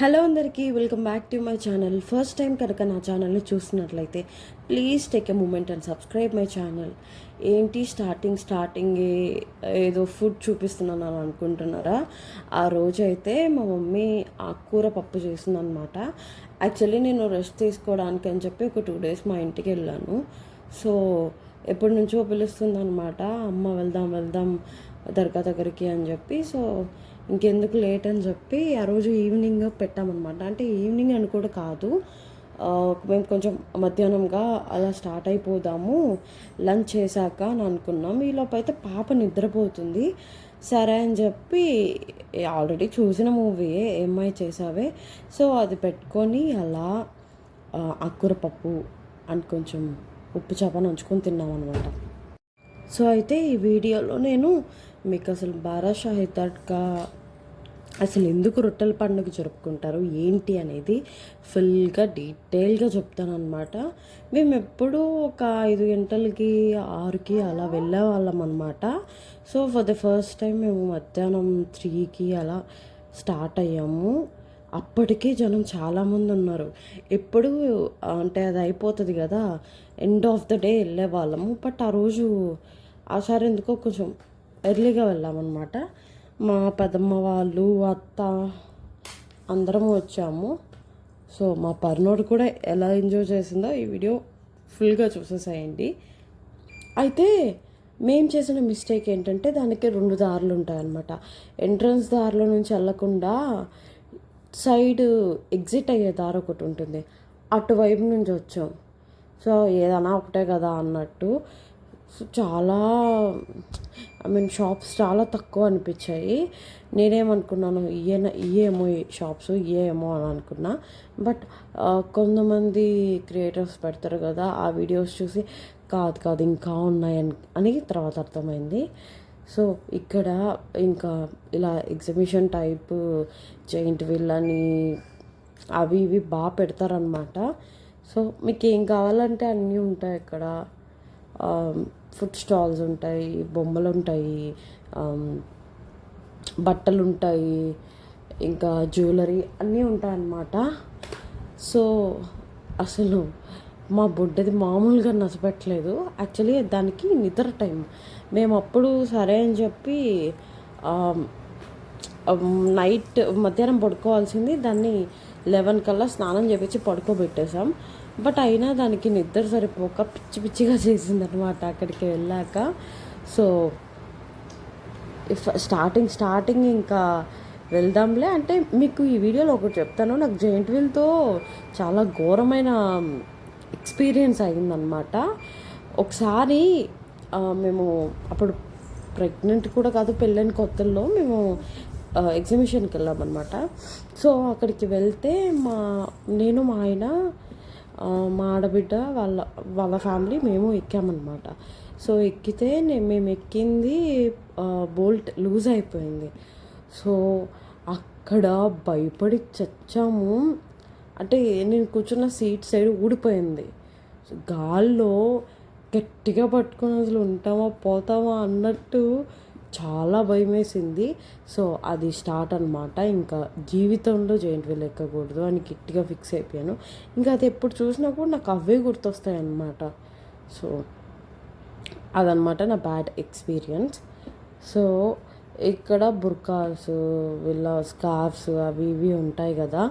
Hello అందరికీ welcome back to my channel. First time కనుక నా ఛానల్ని చూసినట్లయితే please take a moment and subscribe my channel. ఏంటి స్టార్టింగ్? స్టార్టింగ్ ఏదో ఫుడ్ చూపిస్తున్నాను అని అనుకుంటున్నారా? ఆ రోజు అయితే మా మమ్మీ ఆకుకూర పప్పు చేసిందనమాట యాక్చువల్లీ నేను రెస్ట్ తీసుకోవడానికి అని చెప్పి ఒక టూ డేస్ మా ఇంటికి వెళ్ళాను. సో ఎప్పటి నుంచో పిలుస్తుందనమాట అమ్మ వెళ్దాం వెళ్దాం దర్గా దగ్గరికి అని చెప్పి సో ఇంకెందుకు లేట్ అని చెప్పి ఆ రోజు ఈవినింగ్ పెట్టామన్నమాట. అంటే ఈవినింగ్ అని కూడా కాదు మేము కొంచెం మధ్యాహ్నంగా అలా స్టార్ట్ అయిపోదాము లంచ్ చేశాక అని అనుకున్నాం. ఈలోపు అయితే పాప నిద్రపోతుంది. సరే అని చెప్పి ఆల్రెడీ చూసిన మూవీ ఏమై చేసావే సో అది పెట్టుకొని అలా ఆ, ఆకుకూర పప్పు అండ్ కొంచెం ఉప్పు చేప నంచుకొని తిన్నాం అనమాట సో అయితే ఈ వీడియోలో నేను మీకు అసలు బారాషాహి తడ్కా అసలు ఎందుకు రొట్టెల పండుగ జరుపుకుంటారు ఏంటి అనేది ఫుల్గా డీటెయిల్గా చెప్తాను మేము ఎప్పుడూ ఒక ఐదు గంటలకి ఆరుకి అలా వెళ్ళే వాళ్ళం అనమాట so for the first time మేము మధ్యాహ్నం త్రీకి అలా స్టార్ట్ అయ్యాము. అప్పటికే జనం చాలామంది ఉన్నారు. ఎప్పుడు అంటే అది అయిపోతుంది కదా ఎండ్ ఆఫ్ ద డే వెళ్ళే వాళ్ళము బట్ ఆ రోజు ఆసారి ఎందుకో కొంచెం ఎర్లీగా వెళ్ళామన్నమాట. మా పెదమ్మ వాళ్ళు అత్త అందరం వచ్చాము. సో మా పర్నోడు కూడా ఎలా ఎంజాయ్ చేసిందో ఈ వీడియో ఫుల్గా చూసేసేయండి. అయితే మేము చేసిన మిస్టేక్ ఏంటంటే దానికి రెండు దారులు ఉంటాయన్నమాట. ఎంట్రన్స్ దారిలో నుంచి వెళ్ళకుండా సైడ్ ఎగ్జిట్ అయ్యే దారి ఒకటి ఉంటుంది. అటువైపు నుంచి వచ్చాం. సో ఏదైనా ఒకటే కదా అన్నట్టు. సో చాలా ఐ మీన్ షాప్స్ చాలా తక్కువ అనిపించాయి. నేనేమనుకున్నాను ఇయేన ఇయేమో ఈ షాప్స్ ఇయేమో అని అనుకున్నా. బట్ కొంతమంది క్రియేటర్స్ పెడతారు కదా ఆ వీడియోస్ చూసి కాదు కాదు ఇంకా ఉన్నాయని అని తర్వాత అర్థమైంది. సో ఇక్కడ ఇంకా ఇలా ఎగ్జిబిషన్ టైప్ జైంట్ వీల్ అని అవి ఇవి బాగా పెడతారనమాట సో మీకు ఏం కావాలంటే అన్నీ ఉంటాయి ఇక్కడ ఫుడ్ స్టాల్స్ ఉంటాయి బొమ్మలు ఉంటాయి బట్టలు ఉంటాయి ఇంకా జ్యువెలరీ అన్నీ ఉంటాయన్నమాట. సో అసలు మా బుడ్డది మామూలుగా నచ్చపెట్టలేదు. యాక్చువల్లీ దానికి నిద్ర టైం మేము అప్పుడు సరే అని చెప్పి నైట్ మధ్యాహ్నం పడుకోవాల్సింది దాన్ని లెవెన్ కల్లా స్నానం చేపించి పడుకోబెట్టేసాం బట్ అయినా దానికి నిద్ర సరిపోక పిచ్చి పిచ్చిగా చేసింది అనమాట అక్కడికి వెళ్ళాక. సో ఇఫ్ స్టార్టింగ్ స్టార్టింగ్ ఇంకా వెళ్దాంలే. అంటే మీకు ఈ వీడియోలో ఒకటి చెప్తాను. నాకు జెయింట్ వీల్తో చాలా ఘోరమైన ఎక్స్పీరియన్స్ అయిందనమాట ఒకసారి మేము అప్పుడు ప్రెగ్నెంట్ కూడా కాదు పెళ్ళైన కొత్తల్లో మేము ఎగ్జిబిషన్కి వెళ్ళామన్నమాట. సో అక్కడికి వెళ్తే మా నేను మా ఆయన మా ఆడబిడ్డ వాళ్ళ వాళ్ళ ఫ్యామిలీ మేము ఎక్కామన్నమాట. సో ఎక్కితే మేము ఎక్కింది బోల్ట్ లూజ్ అయిపోయింది. సో అక్కడ భయపడి చచ్చాము. అంటే నేను కూర్చున్న సీట్ సైడ్ ఊడిపోయింది. గాల్లో గట్టిగా పట్టుకొని అసలు ఉంటామా పోతామా అన్నట్టు చాలా భయం వేసింది సో అది స్టార్ట్ అనమాట ఇంకా జీవితంలో జాయింట్ వీల్ ఎక్కకూడదు అని గట్టిగా ఫిక్స్ అయిపోయాను. ఇంకా అది ఎప్పుడు చూసినా కూడా నాకు అవే గుర్తొస్తాయి అన్నమాట సో అదనమాట నా బ్యాడ్ ఎక్స్పీరియన్స్. సో ఇక్కడ బుర్కాస్ వీళ్ళ స్కార్ఫ్స్ అవి ఇవి ఉంటాయి కదా.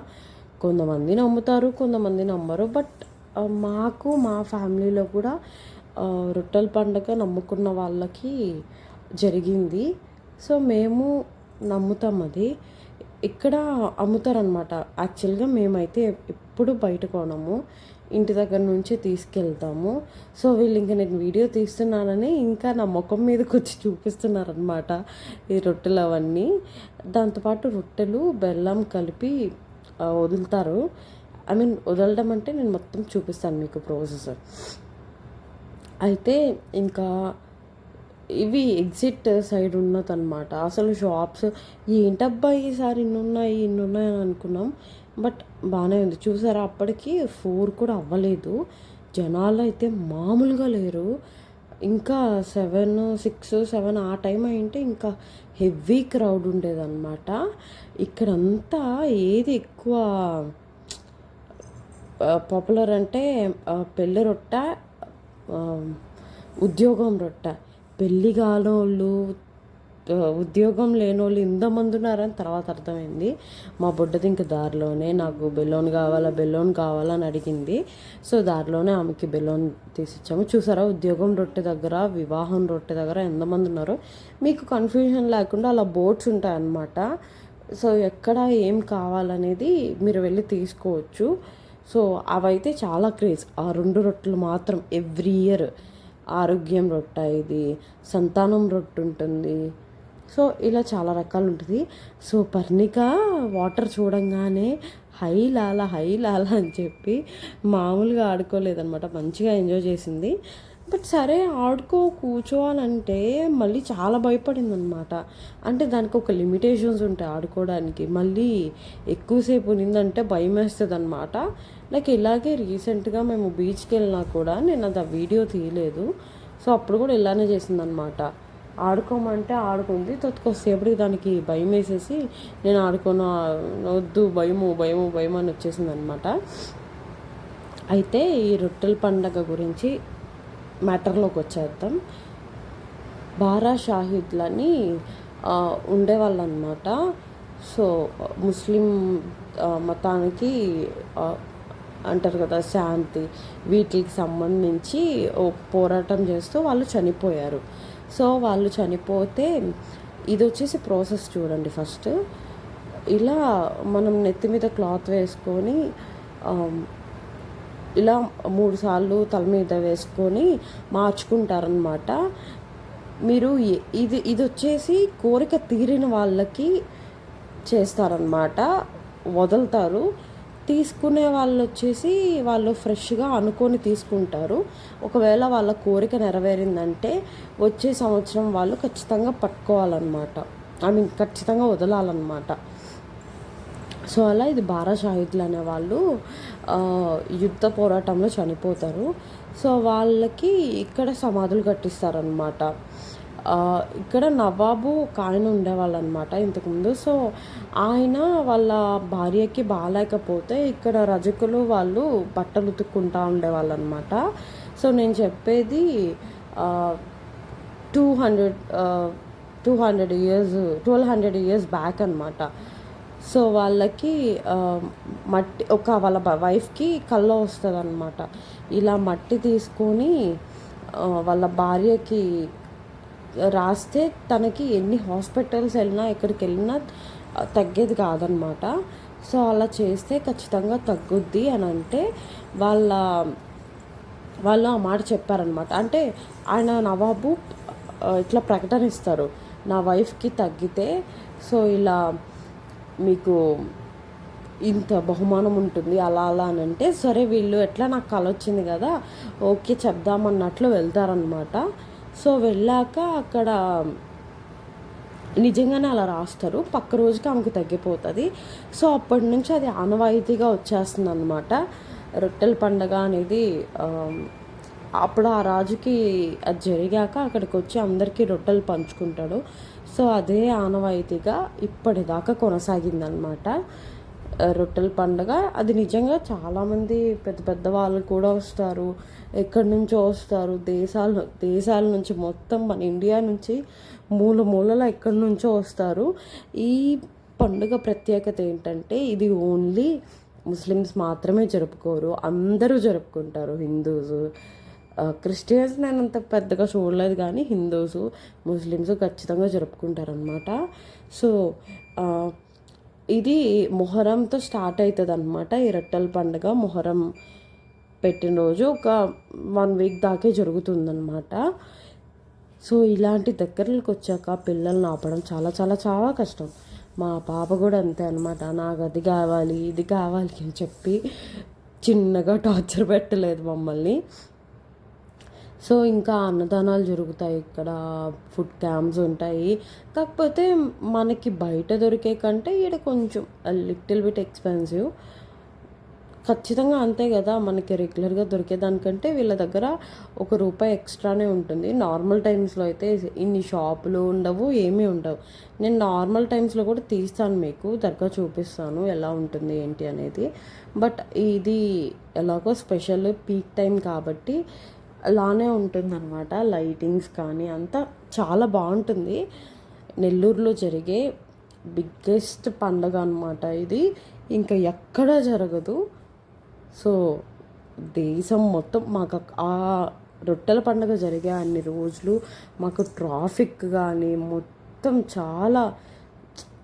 కొంతమంది నమ్ముతారు కొంతమంది నమ్మరు. బట్ మాకు మా ఫ్యామిలీలో కూడా రొట్టెల పండుగ నమ్ముకున్న వాళ్ళకి జరిగింది. సో మేము నమ్ముతాం అది. ఇక్కడ అమ్ముతారనమాట యాక్చువల్గా మేమైతే ఎప్పుడు బయట కొనము. ఇంటి దగ్గర నుంచి తీసుకెళ్తాము. సో వీళ్ళు ఇంకా నేను వీడియో తీస్తున్నానని ఇంకా నా ముఖం మీదకి వచ్చి చూపిస్తున్నారనమాట ఈ రొట్టెలు అవన్నీ. దాంతోపాటు రొట్టెలు బెల్లం కలిపి వదులుతారు. ఐ మీన్ వదలడం అంటే నేను మొత్తం చూపిస్తాను మీకు ప్రాసెస్. అయితే ఇంకా ఇవి ఎగ్జిట్ సైడ్ ఉన్నదన్నమాట. అసలు షాప్స్ ఏంటబ్బా ఈసారి ఇన్నున్నాయి ఇన్నున్నాయి అని అనుకున్నాం. బట్ బాగానే ఉంది. చూసారా? అప్పటికి ఫోర్ కూడా అవ్వలేదు. జనాలు అయితే మామూలుగా లేరు. ఇంకా సెవెన్ సిక్స్ సెవెన్ ఆ టైం అయింటే ఇంకా హెవీ క్రౌడ్ ఉండేదన్నమాట. ఇక్కడంతా ఏది ఎక్కువ పాపులర్ అంటే పెళ్ళి రొట్టె ఉద్యోగం రొట్టె. పెళ్ళి కానోళ్ళు ఉద్యోగం లేని వాళ్ళు ఇంతమంది ఉన్నారని తర్వాత అర్థమైంది. మా బుడ్డది ఇంక దారిలోనే నాకు బెలూన్ కావాలా బెలూన్ కావాలా అని అడిగింది. సో దారిలోనే ఆమెకి బెలూన్ తీసిచ్చాము. చూసారా ఉద్యోగం రొట్టె దగ్గర వివాహం రొట్టె దగ్గర ఎంతమంది ఉన్నారో? మీకు కన్ఫ్యూజన్ లేకుండా అలా బోర్డ్స్ ఉంటాయన్నమాట. సో ఎక్కడ ఏం కావాలనేది మీరు వెళ్ళి తీసుకోవచ్చు. సో అవైతే చాలా క్రేజ్ ఆ రెండు రొట్టెలు మాత్రం ఎవ్రీ ఇయర్ ఆరోగ్యం రొట్ట ఇది సంతానం రొట్టు ఉంటుంది. సో ఇలా చాలా రకాలు ఉంటుంది సో పర్ణిక వాటర్ చూడంగానే హై లాల హై లాల అని చెప్పి మామూలుగా ఆడుకోలేదనమాట మంచిగా ఎంజాయ్ చేసింది. బట్ సరే ఆడుకో కూర్చోవాలంటే మళ్ళీ చాలా భయపడింది అనమాట అంటే దానికి ఒక లిమిటేషన్స్ ఉంటాయి ఆడుకోవడానికి. మళ్ళీ ఎక్కువసేపు ఉన్నిందంటే భయం వేస్తుంది అనమాట లైక్ ఇలాగే రీసెంట్గా మేము బీచ్కి వెళ్ళినా కూడా నేను అది ఆ వీడియో తీయలేదు. సో అప్పుడు కూడా ఇలానే చేసిందనమాట ఆడుకోమంటే ఆడుకుంది. కొద్దిసేపటికి దానికి భయం వేసేసి నేను ఆడుకోను వద్దు భయము భయము భయం అని వచ్చేసింది అనమాట అయితే ఈ రొట్టెల పండగ గురించి మ్యాటర్లోకి వచ్చేద్దాం. బారా షాహిద్లని ఆ, ఉండేవాళ్ళు అనమాట సో ముస్లిం మతానికి అంటారు కదా శాంతి వీటికి సంబంధించి పోరాటం చేస్తూ వాళ్ళు చనిపోయారు. సో వాళ్ళు చనిపోతే ఇది వచ్చేసి ప్రాసెస్ చూడండి ఫస్ట్. ఇలా మనం నెత్తి మీద క్లాత్ వేసుకొని ఇలా మూడు సార్లు తల మీద వేసుకొని మార్చుకుంటారనమాట మీరు ఇది ఇది వచ్చేసి కోరిక తీరిన వాళ్ళకి చేస్తారనమాట వదులుతారు. తీసుకునే వాళ్ళు వచ్చేసి వాళ్ళు ఫ్రెష్గా అనుకొని తీసుకుంటారు. ఒకవేళ వాళ్ళ కోరిక నెరవేరిందంటే వచ్చే సంవత్సరం వాళ్ళు ఖచ్చితంగా పట్టుకోవాలన్నమాట. ఐ మీన్ ఖచ్చితంగా వదలాలన్నమాట. సో అలా ఇది బారా షాహిద్లు అనే వాళ్ళు యుద్ధ పోరాటంలో చనిపోతారు. సో వాళ్ళకి ఇక్కడ సమాధులు కట్టిస్తారనమాట ఇక్కడ నవాబు ఒక ఆయన ఉండేవాళ్ళు అనమాట ఇంతకుముందు. సో ఆయన వాళ్ళ భార్యకి బాగాలేకపోతే ఇక్కడ రజకులు వాళ్ళు బట్టలు ఉతుక్కుంటా ఉండేవాళ్ళు అనమాట సో నేను చెప్పేది two hundred two hundred years twelve hundred years back అనమాట సో వాళ్ళకి మట్టి ఒక వాళ్ళ వైఫ్కి కళ్ళ వస్తుంది అనమాట ఇలా మట్టి తీసుకొని వాళ్ళ భార్యకి రాస్తే తనకి ఎన్ని హాస్పిటల్స్ వెళ్ళినా ఎక్కడికి వెళ్ళినా తగ్గేది కాదనమాట సో అలా చేస్తే ఖచ్చితంగా తగ్గుద్ది అని అంటే వాళ్ళ వాళ్ళు ఆ మాట చెప్పారనమాట అంటే ఆయన నవాబు ఇట్లా ప్రకటన ఇస్తారు నా వైఫ్కి తగ్గితే సో ఇలా మీకు ఇంత బహుమానం ఉంటుంది అలా అలా అని అంటే సరే వీళ్ళు ఎట్లా నాకు కళ వచ్చింది కదా ఓకే చెప్దామన్నట్లు వెళ్తారనమాట సో వెళ్ళాక అక్కడ నిజంగానే అలా రాస్తారు పక్క రోజుకి ఆమెకు తగ్గిపోతుంది. సో అప్పటి నుంచి అది ఆనవాయితీగా వచ్చేస్తుంది అనమాట రొట్టెల పండగ అనేది అప్పుడు ఆ రాజుకి అది జరిగాక అక్కడికి వచ్చి అందరికీ రొట్టెలు పంచుకుంటాడు. సో అదే ఆనవాయితీగా ఇప్పటిదాకా కొనసాగిందనమాట రొట్టెల పండుగ. అది నిజంగా చాలామంది పెద్ద పెద్ద వాళ్ళు కూడా వస్తారు. ఎక్కడి నుంచో వస్తారు. దేశాల దేశాల నుంచి మొత్తం మన ఇండియా నుంచి మూల మూలల ఎక్కడి నుంచో వస్తారు. ఈ పండుగ ప్రత్యేకత ఏంటంటే ఇది ఓన్లీ ముస్లిమ్స్ మాత్రమే జరుపుకోరు. అందరూ జరుపుకుంటారు. హిందూస్ క్రిస్టియన్స్ నేను అంత పెద్దగా చూడలేదు కానీ హిందూస్ ముస్లిమ్స్ ఖచ్చితంగా జరుపుకుంటారనమాట సో ఇది మొహరంతో స్టార్ట్ అవుతుంది అనమాట ఈ రొట్టెల పండుగ మొహరం పెట్టిన రోజు ఒక వన్ వీక్ దాకే జరుగుతుందన్నమాట. సో ఇలాంటి దగ్గరలకు వచ్చాక పిల్లల్ని ఆపడం చాలా చాలా చాలా కష్టం. మా పాప కూడా అంతే అనమాట నాకు అది కావాలి ఇది కావాలి అని చెప్పి చిన్నగా టార్చర్ పెట్టలేదు మమ్మల్ని. సో ఇంకా అన్నదానాలు జరుగుతాయి ఇక్కడ ఫుడ్ క్యాంప్స్ ఉంటాయి. కాకపోతే మనకి బయట దొరికే కంటే ఇక్కడ కొంచెం లిటిల్ బిట్ ఎక్స్పెన్సివ్ ఖచ్చితంగా అంతే కదా మనకి రెగ్యులర్గా దొరికేదానికంటే వీళ్ళ దగ్గర ఒక రూపాయి ఎక్స్ట్రానే ఉంటుంది. నార్మల్ టైమ్స్లో అయితే ఇన్ని షాపులు ఉండవు ఏమీ ఉండవు. నేను నార్మల్ టైమ్స్లో కూడా తీస్తాను మీకు దగ్గర చూపిస్తాను ఎలా ఉంటుంది ఏంటి అనేది. బట్ ఇది ఎలాగో స్పెషల్ పీక్ టైం కాబట్టి అలానే ఉంటుందన్నమాట. లైటింగ్స్ కానీ అంతా చాలా బాగుంటుంది. నెల్లూరులో జరిగే బిగ్గెస్ట్ పండగ అనమాట ఇది. ఇంకా ఎక్కడా జరగదు. సో దేశం మొత్తం మాకు ఆ రొట్టెల పండుగ జరిగే అన్ని రోజులు మాకు ట్రాఫిక్ కానీ మొత్తం చాలా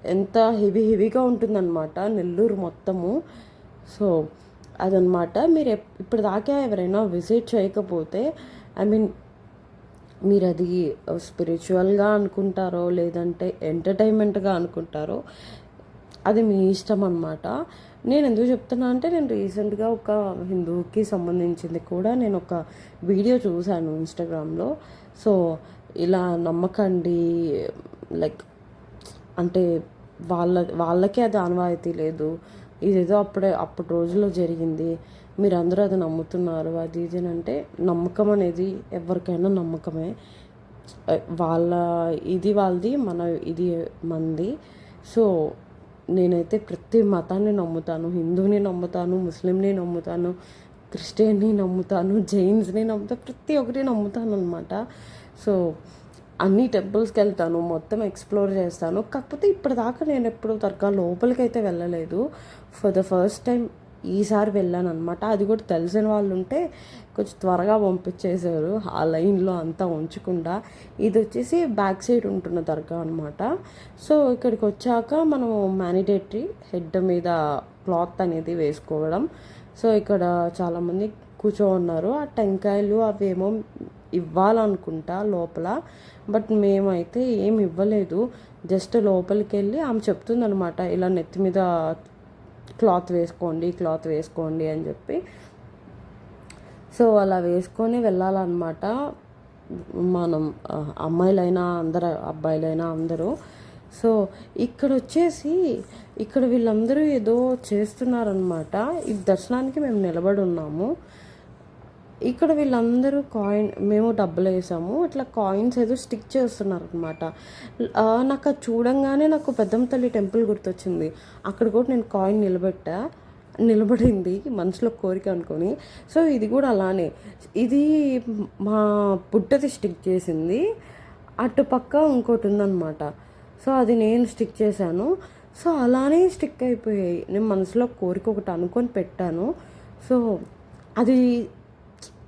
ఎంత హెవీ హెవీగా ఉంటుందన్నమాట నెల్లూరు మొత్తము. సో అదనమాట. మీరు ఇప్పుడు దాకా ఎవరైనా విజిట్ చేయకపోతే ఐ మీన్ మీరు అది స్పిరిచువల్గా అనుకుంటారో లేదంటే ఎంటర్టైన్మెంట్గా అనుకుంటారో అది మీ ఇష్టం అనమాట నేను ఎందుకు చెప్తున్నా అంటే నేను రీసెంట్గా ఒక హిందూకి సంబంధించింది కూడా నేను ఒక వీడియో చూశాను ఇన్స్టాగ్రామ్లో. సో ఇలా నమ్మకండి లైక్ అంటే వాళ్ళ వాళ్ళకే అది ఆనవాయితీ లేదు. ఇదేదో అప్పుడే అప్పటి రోజుల్లో జరిగింది. మీరు అందరూ అది నమ్ముతున్నారు. అది ఇది అంటే నమ్మకం అనేది ఎవరికైనా నమ్మకమే. వాళ్ళ ఇది వాళ్ళది మన ఇది మంది. సో నేనైతే ప్రతి మతాన్ని నమ్ముతాను. హిందూని నమ్ముతాను ముస్లింని నమ్ముతాను క్రిస్టియన్ని నమ్ముతాను జైన్స్ని నమ్ముతాను ప్రతి ఒక్కటి నమ్ముతాను అనమాట సో అన్ని టెంపుల్స్కి వెళ్తాను మొత్తం ఎక్స్ప్లోర్ చేస్తాను. కాకపోతే ఇప్పటిదాకా నేను ఎప్పుడు దర్గా లోపలికి అయితే వెళ్ళలేదు. ఫర్ ద ఫస్ట్ టైం ఈసారి వెళ్ళాను అనమాట అది కూడా తెలిసిన వాళ్ళు ఉంటే కొంచెం త్వరగా పంపించేశారు. ఆ లైన్లో అంతా ఉంచకుండా. ఇది వచ్చేసి బ్యాక్ సైడ్ ఉంటున్న దర్గా అనమాట సో ఇక్కడికి వచ్చాక మనం మ్యానిడేటరీ హెడ్ మీద క్లాత్ అనేది వేసుకోవడం. సో ఇక్కడ చాలామంది కూర్చో ఉన్నారు ఆ టెంకాయలు అవేమో ఇవ్వాలనుకుంటా లోపల. బట్ మేమైతే ఏమి ఇవ్వలేదు. జస్ట్ లోపలికి వెళ్ళి ఆమె చెప్తుందనమాట ఇలా నెత్తి మీద క్లాత్ వేసుకోండి క్లాత్ వేసుకోండి అని చెప్పి. సో అలా వేసుకొని వెళ్ళాలన్నమాట. మనం అమ్మాయిలైనా అందరు అబ్బాయిలైనా అందరూ. సో ఇక్కడ వచ్చేసి ఇక్కడ వీళ్ళందరూ ఏదో చేస్తున్నారనమాట ఈ దర్శనానికి మేము నిలబడి ఉన్నాము. ఇక్కడ వీళ్ళందరూ కాయిన్ మేము డబ్బులు వేసాము. ఇట్లా కాయిన్స్ ఏదో స్టిక్ చేస్తున్నారు అనమాట నాకు అది చూడంగానే నాకు పెద్దమ్మ తల్లి టెంపుల్ గుర్తొచ్చింది. అక్కడ కూడా నేను కాయిన్ నిలబెట్టా నిలబడింది మనసులో కోరిక అనుకొని. సో ఇది కూడా అలానే. ఇది మా పుట్టది స్టిక్ చేసింది. అటుపక్క ఇంకోటి ఉందన్నమాట. సో అది నేను స్టిక్ చేశాను. సో అలానే స్టిక్ అయిపోయాయి. నేను మనసులో కోరిక ఒకటి అనుకొని పెట్టాను. సో అది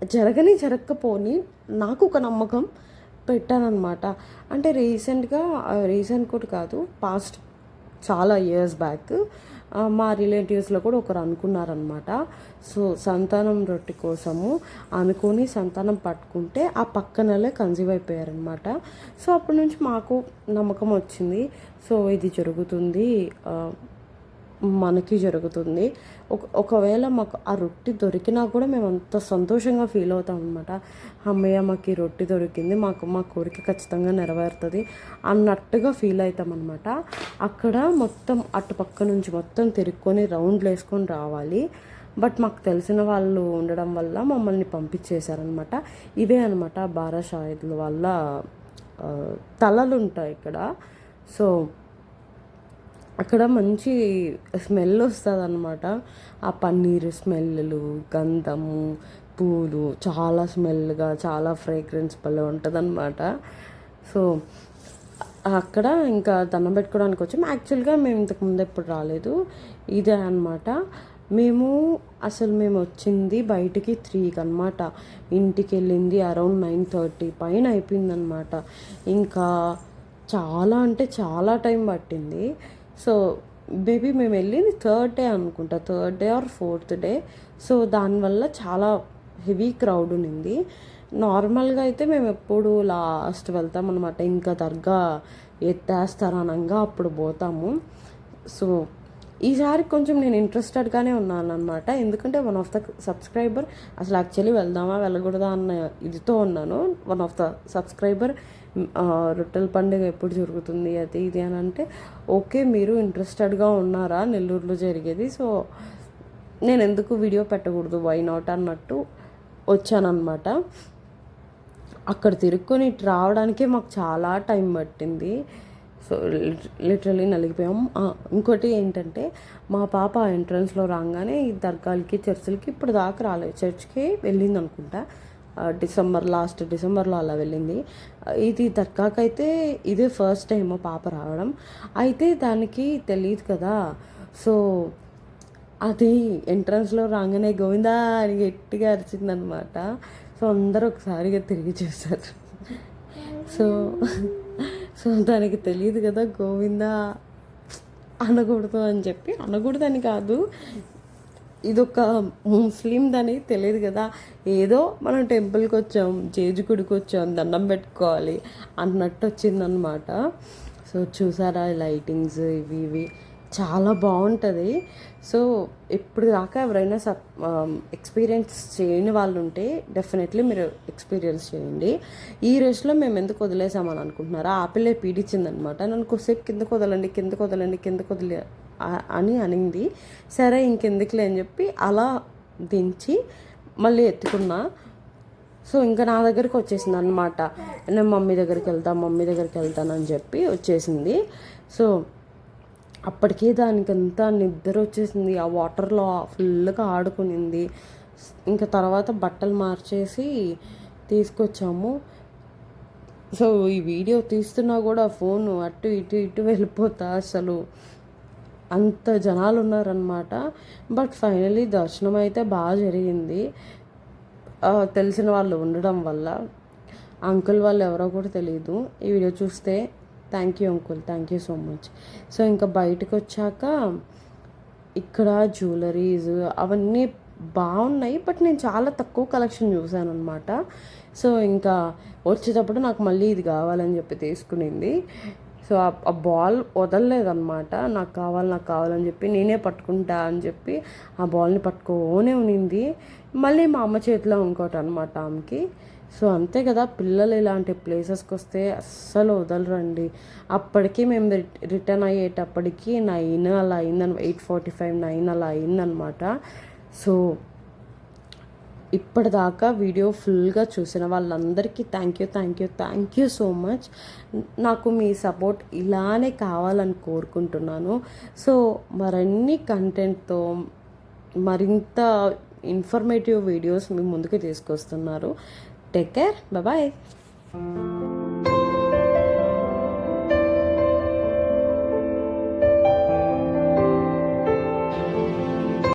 జరగని జరగకపోని నాకు ఒక నమ్మకం పెట్టానమాట అంటే రీసెంట్గా రీసెంట్ కూడా కాదు పాస్ట్ చాలా ఇయర్స్ బ్యాక్ మా రిలేటివ్స్లో కూడా ఒకరు అనుకున్నారనమాట సో సంతానం రొట్టె కోసము అనుకొని సంతానం పట్టుకుంటే ఆ పక్కనలే కన్సీవ్ అయిపోయారనమాట సో అప్పటి నుంచి మాకు నమ్మకం వచ్చింది. సో ఇది జరుగుతుంది మనకి జరుగుతుంది. ఒక ఒకవేళ మాకు ఆ రొట్టి దొరికినా కూడా మేము అంత సంతోషంగా ఫీల్ అవుతాం అనమాట అమ్మయ్య మాకు ఈ రొట్టి దొరికింది. మాకు మా కోరిక ఖచ్చితంగా నెరవేరుతుంది అన్నట్టుగా ఫీల్ అవుతాం అనమాట అక్కడ మొత్తం అటుపక్క నుంచి మొత్తం తిరుక్కొని రౌండ్లు వేసుకొని రావాలి. బట్ మాకు తెలిసిన వాళ్ళు ఉండడం వల్ల మమ్మల్ని పంపించేశారనమాట ఇవే అనమాట బారా షాయిద్ల వల్ల తలలు ఉంటాయి ఇక్కడ. సో అక్కడ మంచి స్మెల్ వస్తుంది అనమాట ఆ పన్నీర్ స్మెల్లు గంధము పూలు చాలా స్మెల్గా చాలా ఫ్రేగ్రెన్స్ పల్లె ఉంటుంది అనమాట సో అక్కడ ఇంకా దండం పెట్టుకోవడానికి వచ్చాము యాక్చువల్గా మేము ఇంతకు ముందు ఎప్పుడు రాలేదు. ఇదే అనమాట మేము అసలు మేము వచ్చింది బయటికి త్రీకి అనమాట ఇంటికి వెళ్ళింది అరౌండ్ నైన్ థర్టీ పైన అయిపోయిందనమాట ఇంకా చాలా అంటే చాలా టైం పట్టింది. సో బేబీ మేము వెళ్ళింది థర్డ్ డే అనుకుంటా. Third day or fourth day so దానివల్ల చాలా హెవీ క్రౌడ్ ఉన్నింది నార్మల్గా అయితే మేము ఎప్పుడు లాస్ట్ వెళ్తాం అనమాట ఇంకా దర్గా ఎత్తేస్తారనంగా అప్పుడు పోతాము. సో ఈసారి కొంచెం నేను ఇంట్రెస్టెడ్గానే ఉన్నాను అనమాట ఎందుకంటే వన్ ఆఫ్ ద సబ్స్క్రైబర్ అసలు యాక్చువల్లీ వెళ్దామా వెళ్ళకూడదా అన్న ఇదితో ఉన్నాను. వన్ ఆఫ్ ద సబ్స్క్రైబర్ రొట్టెల పండుగ ఎప్పుడు జరుగుతుంది అది ఇది అని అంటే ఓకే మీరు ఇంట్రెస్టెడ్గా ఉన్నారా? నెల్లూరులో జరిగేది. సో నేను ఎందుకు వీడియో పెట్టకూడదు? వై నాట్ అన్నట్టు వచ్చానమాట అక్కడ తిరుక్కొని ఇటు రావడానికే మాకు చాలా టైం పట్టింది. సో లిటరలీ నలిగిపోయాం. ఇంకోటి ఏంటంటే మా పాప ఎంట్రన్స్లో రాగానే ఈ దర్గాలకి చర్చిలకి ఇప్పుడు దాకా రాలేదు. చర్చ్కి వెళ్ళింది అనుకుంటా డిసెంబర్ లాస్ట్ డిసెంబర్లో అలా వెళ్ళింది. ఇది దర్గాకైతే అయితే ఇదే ఫస్ట్ టైం పాప రావడం. అయితే దానికి తెలియదు కదా. సో అది ఎంట్రన్స్లో రాగానే గోవిందా అని గట్టిగా అరిచిందనమాట. సో అందరూ ఒకసారిగా తిరిగి చూశారు. సో సో దానికి తెలియదు కదా గోవిందా అనకూడదు అని చెప్పి. అనకూడదని కాదు. ఇదొక ముస్లిందని తెలియదు కదా. ఏదో మనం టెంపుల్కి వచ్చాం జేజుగుడికి వచ్చాం దండం పెట్టుకోవాలి అన్నట్టు వచ్చిందనమాట సో చూసారా లైటింగ్స్ ఇవి ఇవి. చాలా బాగుంటుంది. సో ఇప్పుడు దాకా ఎవరైనా సబ్ ఎక్స్పీరియన్స్ చేయని వాళ్ళు ఉంటే డెఫినెట్లీ మీరు ఎక్స్పీరియన్స్ చేయండి. ఈ రేస్లో మేము ఎందుకు వదిలేసామని అనుకుంటున్నారా? ఆ పిల్లే పీడించిందనమాట నన్ను కొద్దిసేపు కిందకు వదలండి కిందకు వదలండి కిందకు వదిలే అని అనింది. సరే ఇంకెందుకులే అని చెప్పి అలా దించి మళ్ళీ ఎత్తుకున్నా. సో ఇంకా నా దగ్గరికి వచ్చేసింది అనమాట నేను మమ్మీ దగ్గరికి వెళ్తాను మమ్మీ దగ్గరికి వెళ్తానని చెప్పి వచ్చేసింది. సో అప్పటికే దానికి అంతా నిద్ర వచ్చేసింది. ఆ వాటర్లో ఫుల్గా ఆడుకునింది. ఇంకా తర్వాత బట్టలు మార్చేసి తీసుకొచ్చాము. సో ఈ వీడియో తీస్తున్నా కూడా ఫోన్ అటు ఇటు ఇటు వెళ్ళిపోతా అసలు. అంత జనాలు ఉన్నారనమాట బట్ ఫైనలీ దర్శనం అయితే బాగా జరిగింది. తెలిసిన వాళ్ళు ఉండడం వల్ల. అంకుల్ వాళ్ళు ఎవరో కూడా తెలియదు ఈ వీడియో చూస్తే thank you uncle thank you so much. So ఇంకా బయటకు వచ్చాక ఇక్కడ జ్యువెలరీస్ అవన్నీ బాగున్నాయి. బట్ నేను చాలా తక్కువ కలెక్షన్ చూశాను అనమాట సో ఇంకా వచ్చేటప్పుడు నాకు మళ్ళీ ఇది కావాలని చెప్పి తీసుకునింది. సో ఆ- బాల్ వదలలేదన్నమాట. నాకు కావాలి నాకు కావాలని చెప్పి నేనే పట్టుకుంటా అని చెప్పి ఆ బాల్ని పట్టుకోనే ఉనింది. మళ్ళీ మా అమ్మ చేతిలో ఇంకోటి అనమాట ఆమెకి. సో అంతే కదా పిల్లలు ఇలాంటి ప్లేసెస్కి వస్తే అస్సలు వదలరండి. అప్పటికి మేము రిటర్న్ అయ్యేటప్పటికి నైన్ అలా అయిందని ఎయిట్ ఫార్టీ ఫైవ్ నైన్ అలా అయిందనమాట సో ఇప్పటిదాకా వీడియో ఫుల్గా చూసిన వాళ్ళందరికీ thank you thank you thank you so much నాకు మీ సపోర్ట్ ఇలానే కావాలని కోరుకుంటున్నాను. సో మరన్ని కంటెంట్తో మరింత ఇన్ఫర్మేటివ్ వీడియోస్ మీ ముందుకు తీసుకొస్తున్నారు. Take care bye